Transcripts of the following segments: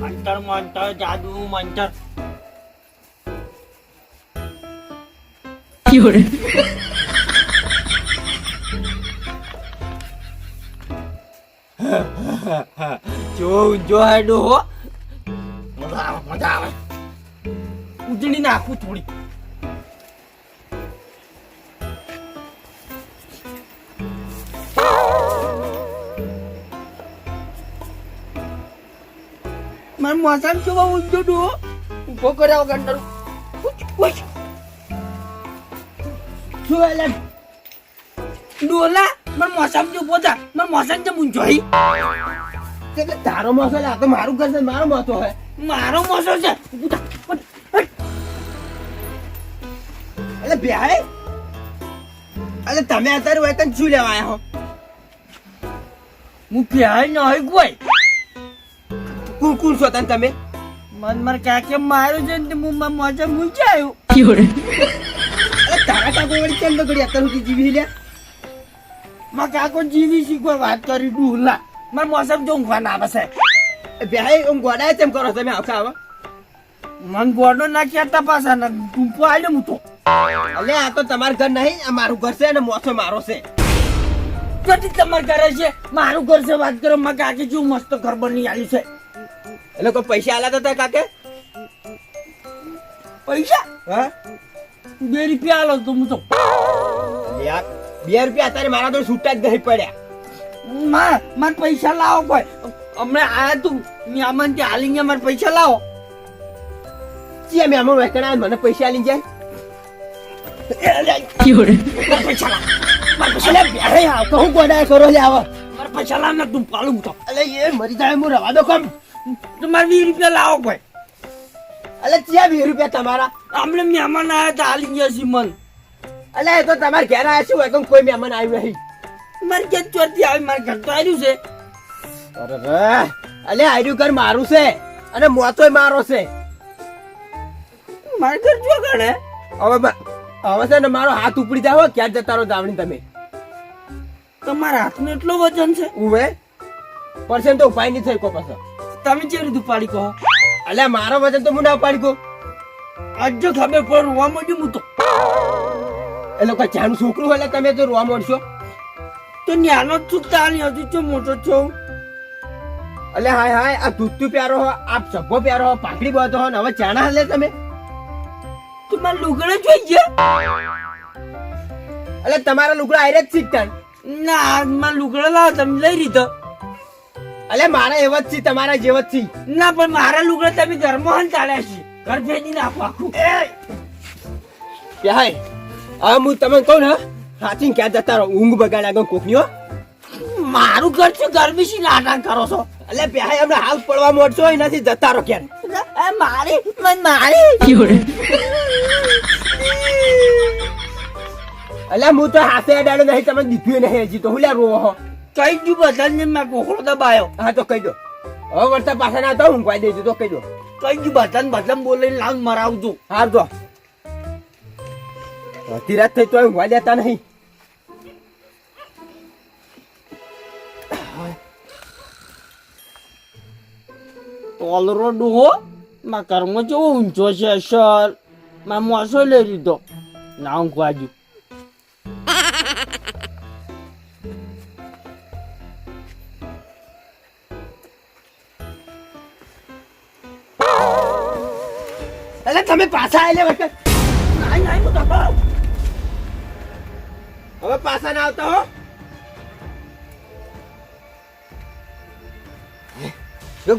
જંતર મંતર જાદુ મંતર. જો જો હેડો હો. મજા આવે મજા આવે. ઉજળી નાખું થોડી મોસામ શું બહુ ડો? ઊભો કર્યા વગર શું એટલે ડોલા, માર મોસામ જો પોતા માર મોસામ જે મુંજોઈ એટલે તારો મોસો લે આ તો મારું ઘર છે, મારો મોસો હે. મારો મોસો છે? એટલે બેહાય એટલે તમે અત્યારે વેતન શું લેવા આવ્યા હો? હું ક્યાંય નહીં કોઈ. કોણ કોણ છો તને તમે? મન માર કાકે માર્યો છે ને હું 有人，એટલે તારા કાકો વળી કેમ કરી અત્યાર સુધી જીવી લે મા કાકો જીવી શીખવા વાત કરી ડુલા માર મોસમ જો ઊંઘવા ના આવે ભાઈ ગોડાય તેમ કરો તમે? આવતા આવો? મન ગોડો ના કહેતા પાછા ના ટૂંપો આલ્યો હું તો અલે આ તો તમારું ઘર નહીં આ મારું ઘર છે અને મોસો મારો છે. કેટલી તમાર ઘરે છે? મારું ઘર છે વાત કરો. માર કાકે જેવું મસ્ત ઘર બની આવ્યું છે. એટલે કોઈ પૈસા આલા તો કાકે? પૈસા? હા? બે રૂપિયા આલો તો હું તો યાર. બે રૂપિયા અત્યારે મારા તો છૂટા જ નહીં પડ્યા. માં માર પૈસા લાવો ભાઈ હમણાં આયા તું મ્યામન ત્યાં હાલી ગયા મારે પૈસા લાવો. ચી મે અમો વેકણા મને પૈસા આલી જાય. પૈસા લાવો કહું કોડા કરો લે આવો. મારે પૈસા લાવ ને તું પાલું તો. એટલે એ મરી જાય હું રવા દો કમ. તમારે વીસ રૂપિયા લાવો ભાઈ. અલે ચિયા વીસ રૂપિયા તમારા? આપણે મહેમાન આવ્યા હતા હાલી ગયા છે મન. અલે એ તો તમારે ઘેર આવ્યા છે હોય કોઈ મહેમાન આવ્યું નહીં. મારે ક્યાં ચોરથી આવી મારે ઘર તો આવ્યું છે. અરે અલે આર્યું ઘર મારું છે અને મોતોય મારો છે. મારે ઘર જો ગણે હવે હવે છે ને મારો હાથ ઉપડી જાવ ક્યાં જતા રહો જાવણી તમે. તમારા હાથમાં એટલો વજન છે. ઉવે. પરસેન્ટ તો ઉપાય નહીં થઈ કો પાછો તમે જે રીતે પાડી કહો? અલ્યા મારો વજન તો હું ના ઉપાડી કહો. આજ જો ખબર પડે રોવા માંડ્યું હું તો. એ લોકો ચાનું છોકરું એટલે તમે તો રોવા માંડશો. તો ન્યાનો છું તાની હજુ ચો મોટો છો? અલે હાય હાય આ દૂધતું પ્યારો હો આ સભો પ્યારો હો પાકડી બતો હો ને હવે ચાણા હાલે તમે? તો મારે લુગડે જોઈ ગયા? અલે તમારા લુગડા આયરે જ શીખતા ના મા લુગડે લાવો તમે લઈ લીધો. અલે મારા એવા જ છે તમારા જેવા જ છે ના પણ મારા લુગડા તમે ઘરમાં ચાલ્યા છે. ઘર ભેજી નાખો આખું. પ્યાય આ હું તમને કહું ને સાચી ક્યાં જતા રહો? ઊંઘ બગાડ્યા ગયો કોકની મારું ઘર છે ગરમી શી નાટક કરો છો. એટલે પ્યાય અમને હાલ પડવા મોડશો એનાથી જતા રહો ક્યારે એ મારી મન મારી. 有人，એટલે હું તો હાથે અડાડે નહીં તમે દીધું નહીં હજી તો. હું લ્યા રોવો કઈ ગયું બધાને મેં કોકડો દબાયો? હા તો કહી દો. હવે વળતા પાછા ના તો ઊંઘવાઈ દેજો તો કહી દો. કઈ ગયું બધાને? બધા બોલીને લાવ મરાવજો હા દો અડધી રાત થઈ તો ઊંઘવા દેતા નહીં. ટોલરો ડોહો માં કર્મ કેવો ઊંચો છે સર. માં મોસો લઈ લીધો. ના હું તમે પાછા આવેલે વખત? નાઈ નાઈ, હું દબાવ. હવે પાછા ના આવતા હો.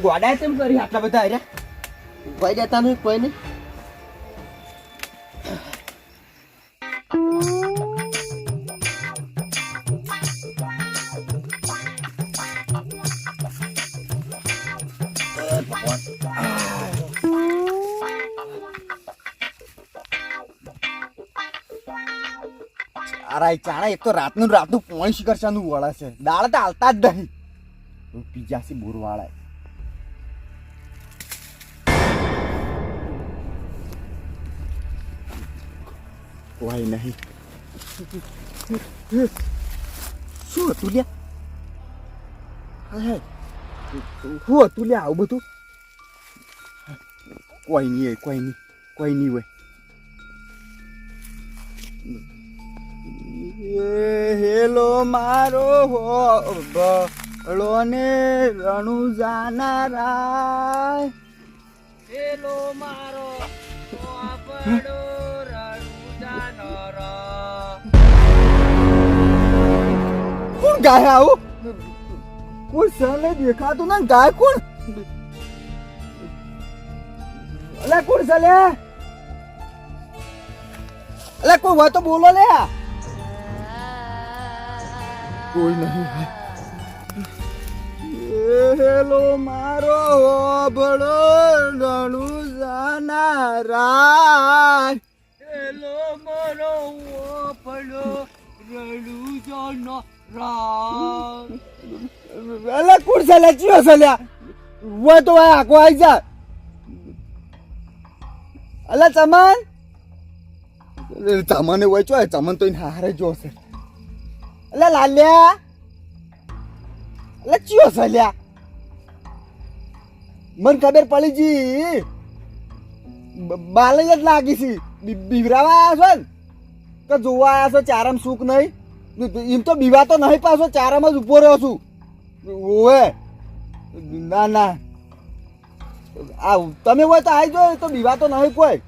ગોડાય તેમ કરી આટલા બધા અરે કોઈ જતા નહીં, કોઈ નહીં. ચારા ચાણા, એક તો રાતનું રાતનું પોણી શિકરશાનું વળે છે. દાળ તો હાલતા જ નહીં. પીજાસી બોરવાળા કોઈ નહીં. શું હતું લ્યા. શું હતું લ્યા આવું બધું? કોઈ નહીં કોઈ નહીં કોઈ નહીં હોય. એ મારો હો રણુ જાનારા પેલો મારો. કોણ ગાય આવું કોઈ સને દેખાતું ના ગાય કોણ? અલે કોણ સલે અલે કોઈ હોય તો બોલો લે કોઈ નહીં હેલો મારો ભળો રણુ જાનારા હેલો મારો આપડો રણુજાનો રો. અલે કુડ સલે ચિયો સલ્યા વો તો આખો આઈ જા. અલા, ચમન? તમને ચો, ચમન તો એને હારે જો અલે લાલ્યા એટલે ચિયો સલ્યા મન ખબર પડી જી બાલય જ લાગી છે બીવરાવા આવ્યા છો ને કે જોવા આવ્યા છો ચારામ સુખ નહીં એમ તો બીવા તો નહીં પાછો ચારામ જ ઊભો રહ્યો છું ઓવે ના ના આ તમે હોય તો આવી જાઓ તો બીવા તો નહીં કોઈ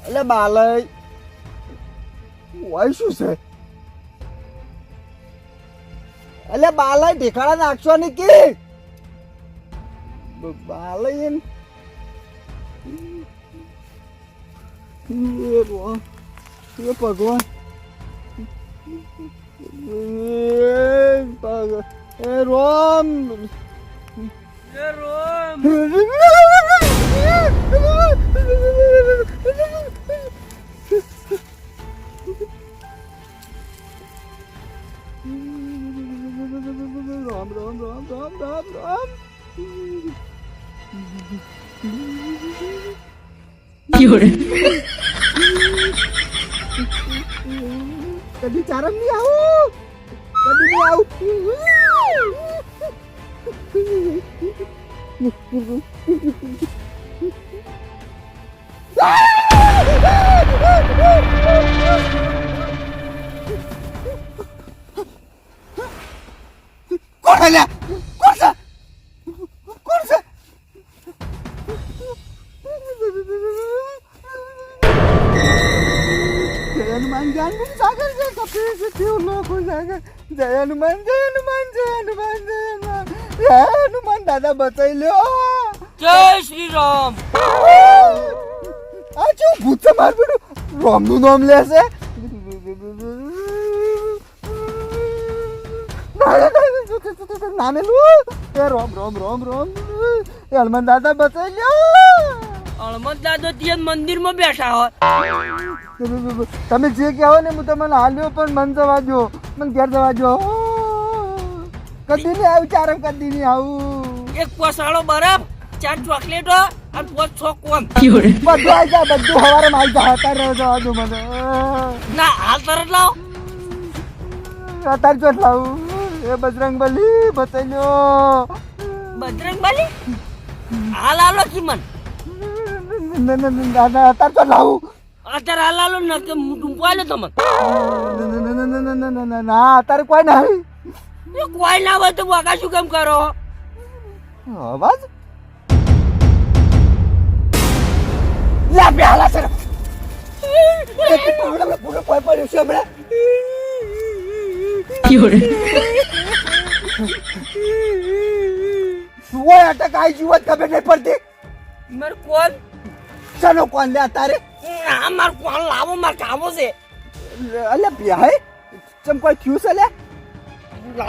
એટલે બાલય હોય શું છે? એટલે બાલાય ઢેખાડા નાખશો કે? બાલાય એમ એ ભગવાન એ. રામ. કદી ચારમ નહીં આવું કદી નહીં આવું કોણ છે હનુમાન જય હનુમાન સાગર જય કપી છે કેવું લોકો સાગર જય હનુમાન જય હનુમાન જય હનુમાન જય હનુમાન જય હનુમાન દાદા બચાઈ લ્યો જય શ્રી રામ આ જો ભૂત છે માર બેટું રોમનું નામ લેશે નાનેલું એ રોમ રોમ રોમ રોમ હનુમાન દાદા બચાઈ લ્યો હનુમંત દાદો ત્યાં મંદિરમાં બેઠા હોય. તમે જે કહેવો ને હું તમને હાલ્યો પણ મન જવા દો. મને ઘેર જવા દો. કદી નહીં આવું ચાર કદી નહીં આવું. એક પોસાળો બરફ ચાર ચોકલેટો અને પોચ છ કોન. બધું આવી જાય બધું હવારે આવી જાય અત્યારે જવા દો મને. ના હાલ તરત લાવ. અત્યારે ચોટ લાવું. એ બજરંગ બલી લ્યો. બજરંગ બલી? હાલ આલો કિમન દાદા અત્યારે ચોટ લાવું અત્યારે હાલ આલો ન કે ટૂંપો આલ્યો તમને ના અત્યારે કોઈ એ કોઈ ના હોય તો બગા શું કેમ કરો અવાજ લા બે હાલા સર પૂરો કોઈ પડ્યો છે હમણાં ઓય અટક આઈ જીવત ખબર નહીં પડતી મારું કોણ ચલો કોણ લે તારે? આ માર કોણ લાવો માર કામો છે. અલે બ્યાય ચમ કોઈ થયું છે લે?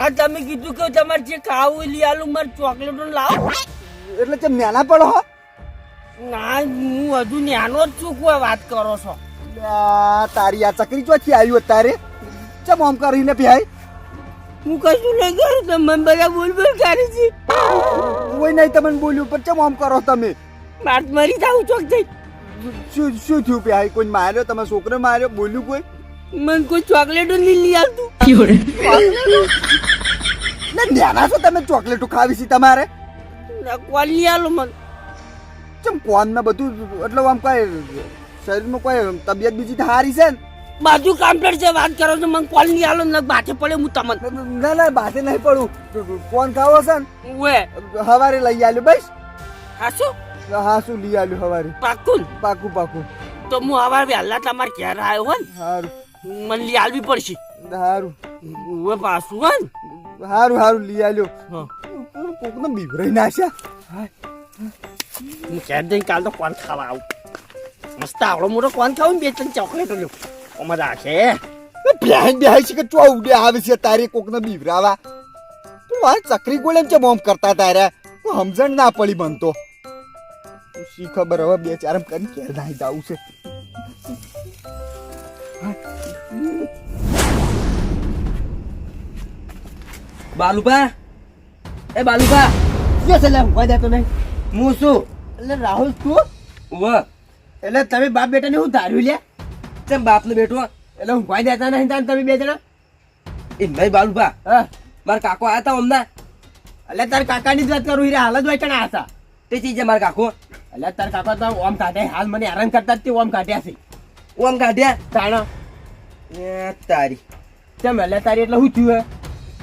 આ તમે કીધું કે તમારે જે ખાવું લઈ આલું માર ચોકલેટ લાવો. એટલે ચમ મેલા પડો હો? ના હું હજુ નાનો જ છું કોઈ વાત કરો છો. તારી આ ચકરી ચોથી આવ્યું તારે? ચમ આમ કરીને બ્યાય હું કશું નહીં કરું તમે બધા બોલ બોલ કરી છે. કોઈ નહીં તમને બોલ્યું પણ ચમ આમ કરો તમે? મરી જાઉં ચોક જઈ શું શું થયું બ્યાય કોઈ માર્યો? તમે છોકરો માર્યો? બોલ્યું કોઈ? મને કોઈ ચોકલેટો નહીં લઈ આવતું. ના નેના છો તમે ચોકલેટો ખાવી છે તમારે? કોણ લઈ આલો મને? ચમ કોન ને બધું એટલે આમ કઈ શરીરમાં કોઈ તબિયત બીજી સારી છે ને? બાજુ કમ્પ્લેટ છે વાત કરો છો મને કોલ લઈ આલો? ને બાથે પડે હું તમને. ના ના બાથે નહીં પડું. કોણ ખાવો છે ને? હવારે લઈ આવ્યો બસ? હા શું? હા શું લઈ આવ્યું હવારે. પાકું? પાકું પાકું. તો હું હવાર વહેલા તમારે ક્યારે આવ્યો હોય હારું. મને લઈ આવવી પડશે. હારું. હવે પાછું હોય સારું હારું હારું લઈ આવ્યો હા. કોકને બીવરાઈ નાખ્યા. હું ક્યારે જઈને કાલ તો કોણ ખાવા આવું? મસ્ત આવડો મોટો કોણ ખાવું ને બે ત્રણ ચોકલેટો લ્યો. અમારે રાખે? બેહાઈ બેહાઈ છે કે ચો ઉડે આવે છે તારે કોકને બીવરાવા? તું આ ચકરી ગોળેમ છે બોમ્બ કરતા તારે? સમજણ ના પડી બનતો શી ખબર હવે બે ચાર કરી કે નાઈ જવું છે. બાલુભા? એ બાલુભા! જો છે લે ઊંઘવા દેતો નહીં. હું શું? એટલે રાહુલ તું? ઉવ. એટલે તમે બાપ બેટાને હું ધાર્યું લે? તેમ બાપને બેઠો? એટલે ઊંઘવા દેતા નહીં તાન તમે બે જણા? એ નહીં બાલુભા. હા. મારા કાકો આવ્યા હતા હમણાં એટલે તારા કાકાની જ વાત કરું હીરા હાલ જ વાંચણા હતા. તે ચીજે મારા કાકો. એટલે તાર કાકા તો ઓમ કાઢે હાલ મને હેરાન કરતા જ તે ઓમ કાઢ્યા છે. ઓમ કાઢ્યા? તાણ. એ તારી. તેમ એટલે તારી એટલે શું થયું હે?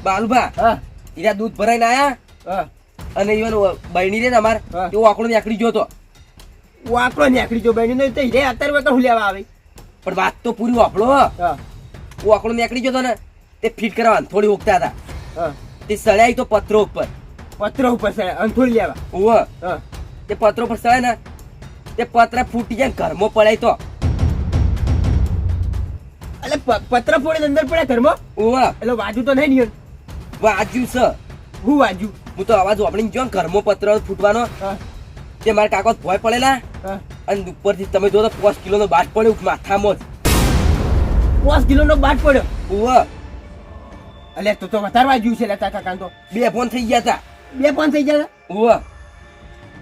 બાલુભા હા. ઈરા દૂધ ભરાઈને આયા? હા. અને ઈવન બહેની રે હા. એવો આકડો નીકળી ગયો તો. વાકડો નીકળી જો બહેની નહીં તો રે અત્યારે વખત હું લેવા આવી? પણ વાત તો પૂરી વાપડો આકડો નીકળી ગયો તો ને તે ફિટ કરવા થોડી ઉગતા હતા. હા. તે સળાઈ તો પત્રો ઉપર. પત્રો ઉપર છે અંથોડી લેવા. ઓવ હા. તે પત્રો પર સળાય ને તે પત્ર ફૂટી જાય ઘરમાં પડાય તો. એટલે પત્ર ફોડી અંદર પડ્યા ઘરમાં? ઓવા એટલે વાજુ તો નહીં નિયન વાજુ છે. હું વાજુ? હું તો અવાજ વાપરીને જો ઘરમાં પત્ર ફૂટવાનો. તે મારા કાકો ભોય પડેલા. અને ઉપરથી તમે જો તો પાંચ કિલોનો બાટ પડ્યો માથામાં જ. પાંચ કિલોનો બાટ પડ્યો? ઓવા એટલે તો તો વધારે વાજ્યું છે લેતા કાકા તો. બે ફોન થઈ ગયા હતા બે ફોન થઈ ગયા ઓવ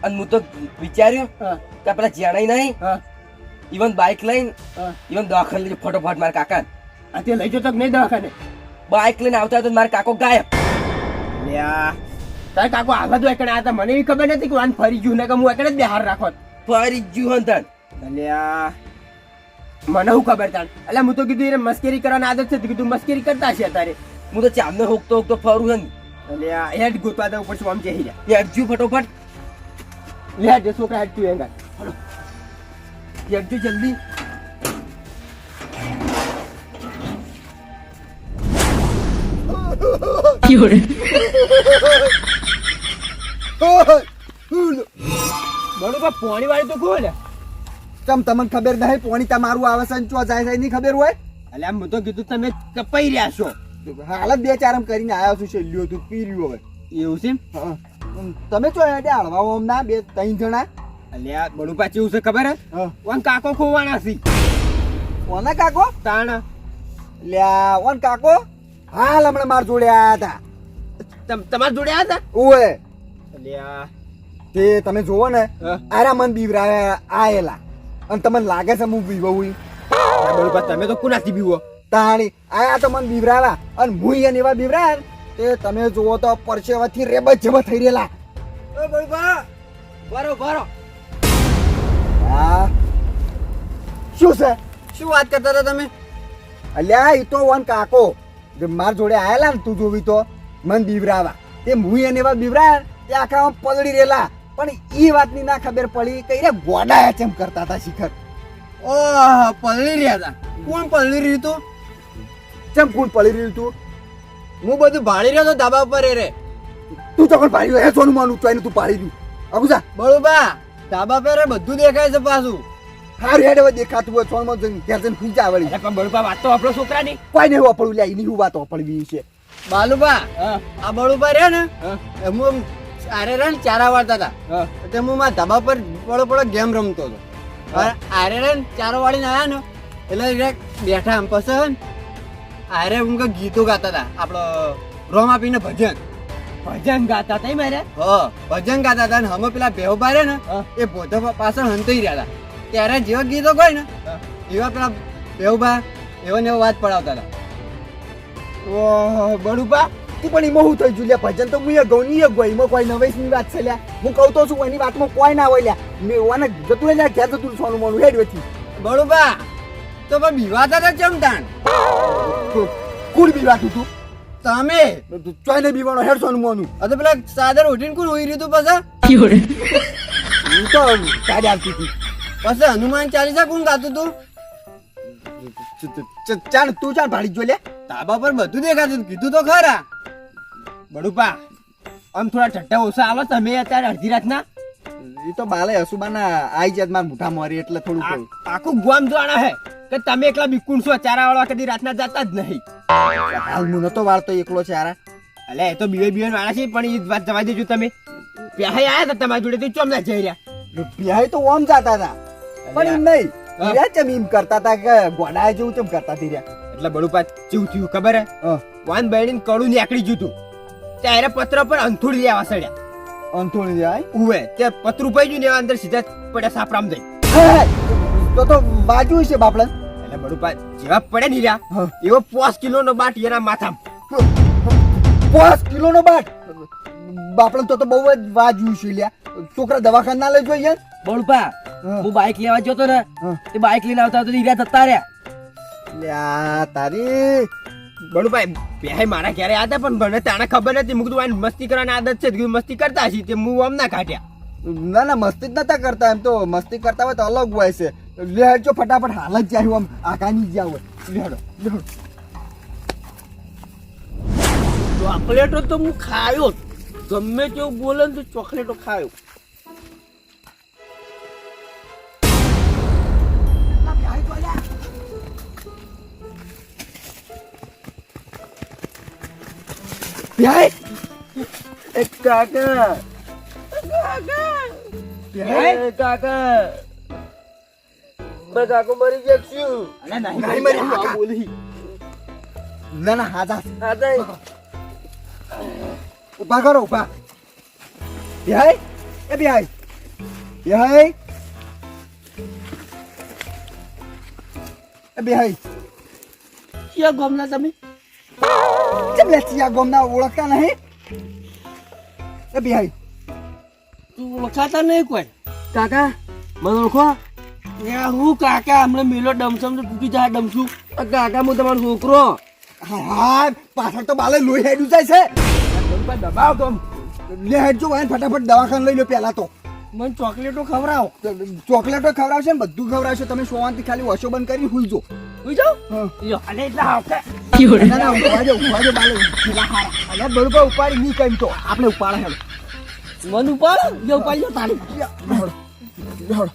અને હું તો વિચાર્યું હા. કે પેલા જણાય નહીં. હા. ઇવન બાઇક લઈને હા. ઇવન દવાખાને લઈને ફટોફટ મારા કાકા આ તે લઈ જતો નહીં દવાખાને? બાઇક લઈને આવતા તો મારા કાકો ગાયબ. તારે કાકો આગળ તો એકડે હતા મને એવી ખબર નથી કે વાન ફરી ગયું ને કે હું એકડે જ બહાર રાખો. ફરી જ્યુ હંતન અલ્યા મને હું ખબર તાણ એટલે હું તો કીધું એને મસ્કરી કરવાની આદત છે કીધું મસ્કરી કરતા છે તારે. હું તો ચાંદને હોકતો હોકતો ફરું હન અલ્યા હેડ ગોતવા દઉં પછી આમ જઈ રહ્યા જ્યુ ફટોફટ. લે જે છોકરા હેડ તું એંગા હેડજુ જલ્દી. બરોબર પોણી વાળી તો ખોલે. તમ તમને ખબર નહીં પોણી તમારું આવે છે ને ચો જાય છે એની ખબર હોય? એટલે આમ તો કીધું તમે કપાઈ રહ્યા છો. હાલત બે ચાર આમ કરીને આવ્યો છું છેલ્લું હતું પી રહ્યું હવે. એવું છે હા. તમે ચો હેડે હળવાઓ ના બે ત્રણ જણા? અલ્યા બડું પાછી એવું છે ખબર હે? ઓન કાકો ખોવાણા સી કોના કાકો? તાણા. લ્યા ઓન કાકો? હાલ હમણાં માર જોડે આયા હતા તમાર જોડે આયા હતા ઓએ અલ્યા. તે તમે જોવો ને. આરા મન બીવરા આયેલા. અને તમને લાગે છે હું બીવું બરોબર તમે તો કુનાથી બીવો? તાણી આયા તો મન બીવરાવા. અને હું એવા બીવરા તે તમે જુઓ તો પરસેવાથી રેબત જેવા થઈ રહેલા. બરો બરો હા? શું છે? શું વાત કરતા હતા તમે? અલ્યા એ તો વન કાકો. જે માર જોડે આયેલા ને તું જોવી તો મન બીવરાવા. તે હું એને એવા બીવરા તે આખા પલળી રહેલા. પણ એ વાતની ના ખબર પડી કઈ રે ગોડા ચેમ કરતા હતા શિખર. ઓહ પલળી રહ્યા હતા. કોણ પલળી રહ્યું તું ચેમ કોણ પડી રહ્યું તું હું બધું ભાળી રહ્યો તો ધાબા ઉપર રે. તું તો પણ ભાળી રહ્યો. સોનું માનું તો એને તું પાડી રહ્યું જા. બળુબા ધાબા પર બધું દેખાય છે પાછું. હારું હેડ હવે દેખાતું હોય સોનમાં જઈને ઘેર જઈને ખુઈ જા વળી. પણ બળુબા વાત તો આપણો છોકરાની. કોઈ નહીં વાપરવું લે એની હું વાત વાપરવી છે. બાલુબા આ બળુબા રે ને હું. આરે રે ચારા વાળતા હતા. તે હું મારા ધાબા પર પડો પડો ગેમ રમતો હતો. હા. આરે રે ચારો વાળીને આયા ને એટલે બેઠા આમ પછી આરે હું કે ગીતો ગાતા હતા આપણો રોમ આપીને ભજન. ભજન ગાતા હતા મારે હ ભજન ગાતા હતા ને હમે પેલા બેહો બારે ને એ બોધો પાછળ હંતાઈ રહ્યા હતા ત્યારે જેવા ગીતો ગઈ ને એવા પેલા બેહબા એવો ને એવો વાત પડાવતા હતા ઓહ બડુપા તું પણ એમાં હું થઈ ગયું લ્યા ભજન તો હું ગૌ નહીં ગયો. એમાં કોઈ નવેસની વાત છે લ્યા હું કહું તો છું એની વાતમાં કોઈ ના હોય લ્યા મેં ઓને જતું લે લ્યા ઘેર જતું સોનું મોનું હેડ વેથી બળુબા તો પણ બીવાતા હતા ચમ તાણ? કુડ બીવાતું તું તમે ચોય ને બીવાનો હેડ મોનું પેલા સાદર ઉઠીને કોણ હોઈ રહ્યું તું પાછા. હું તો ગાડી આવતી હતી. પછી હનુમાન ચાલીસા કોણ ગાતું તું ચ- ચ- ચ- ચાણ તું ચાલ ભાડી જો લે. ધાબા પર બધું દેખાતું કીધું તો ખરા. બડુપા આમ થોડા ઠઠ્ઠા ઓછા આવે તમે અત્યારે અડધી રાતના? એ તો બાલે હસુબાના આઈ જાત મારા મોઢા મારી એટલે થોડું આખું ગામ જોવાના હે. કે તમે એકલા બિકુણ છો ચારા વાળા કદી રાતના જતા જ નહીં. હાલ હું નતો વાળતો એકલો ચારા. અલે એ તો બીવે બીવે વાળા છે પણ એ વાત જવા દેજો તમે. પ્યાહે આયા હતા તમારી જોડે તો ચોમ ના જઈ રહ્યા? પ્યાહે તો ઓમ જાતા હતા. પણ એમ નહીં હા. ચમ એમ કરતા હતા કે ગોડા જેવું ચમ કરતા હતી રહ્યા. એટલે બડુપા ચીવું થયું ખબર હે. વાન બહેણી કડું નીકળી જતું ત્યારે પત્ર પર અંથોડી લેવા સડ્યા અંથોણી જાય ઉવે તે પતરું પઈ ગયું ને અંદર સીધા પડ્યા સાપરામ જઈ તો તો બાજુ છે બાપડા. એટલે બડુપા જેવા પડે ને રહ્યા એવો પોસ કિલો નો બાટ એના માથામાં. પોસ કિલો નો બાટ? બાપડા તો તો બહુ જ વાજ્યું છે લ્યા. છોકરા દવાખાના ના લઈ જોઈએ બળપા હા. બાઇક લેવા જતો ને હા. તે બાઇક લઈને આવતા તો ઈરા જતા રહ્યા. લ્યા તારી. બડુભાઈ બે મારા ક્યારે આદત પણ મને તાણે ખબર નથી. મૂકતું વાન મસ્તી કરવાની આદત છે. મસ્તી કરતા હશે. તે હું આમ ના કાઢ્યા. ના ના મસ્તી જ નતા કરતા. એમ તો મસ્તી કરતા હોય તો અલગ હોય છે. લે હેડજો ફટાફટ હાલ જ જાય આમ આકાની જ્યાં હોય લેડો લેડો ચોકલેટો તો હું ખાયો ગમે તેવું બોલે તો ચોકલેટો ખાયો. કાકા. કાકા. કાકા. બે કાકો મરી જશું અરે નહીં મરી આ બોલી. ના ના હાજા. હાજા. ઊભા કરો ઊભા. ભાઈ એ ભાઈ ભાઈ એ ભાઈ ક્યાં ગામના તમે? કેમ લે ચિયા ગોમના ઓળખતા નહીં? એ ભાઈ તું ઓળખાતા નહીં કોઈ? કાકા મને ઓળખો? હું કાકા હમણાં મેલો ડમસમ તો તૂટી જાય ડમસું. કાકા હું તમારો છોકરો. હા પાછળ તો બાલે લોહી હેડું જાય છે. દબાવ તો. લે હેડજો વાય ફટાફટ દવાખાને લઈ લો પહેલા તો. મને ચોકલેટો ખવડાવો. ચોકલેટો ખવડાવશે ને બધું ખવડાવશે. તમે સોવાનથી ખાલી વશો બંધ કરી હુઈ જો ઉઈ જાઓ હા. લ્યો. અને એટલા હાવકા. ના ના ઊભા જો બાલે. પેલા બરોબર ઉપાડી નહીં કેમ તો. આપણે ઉપાડે હેડો. મન ઉપાડો? લ્યો ઉપાડી લ્યો તાળી. હેડો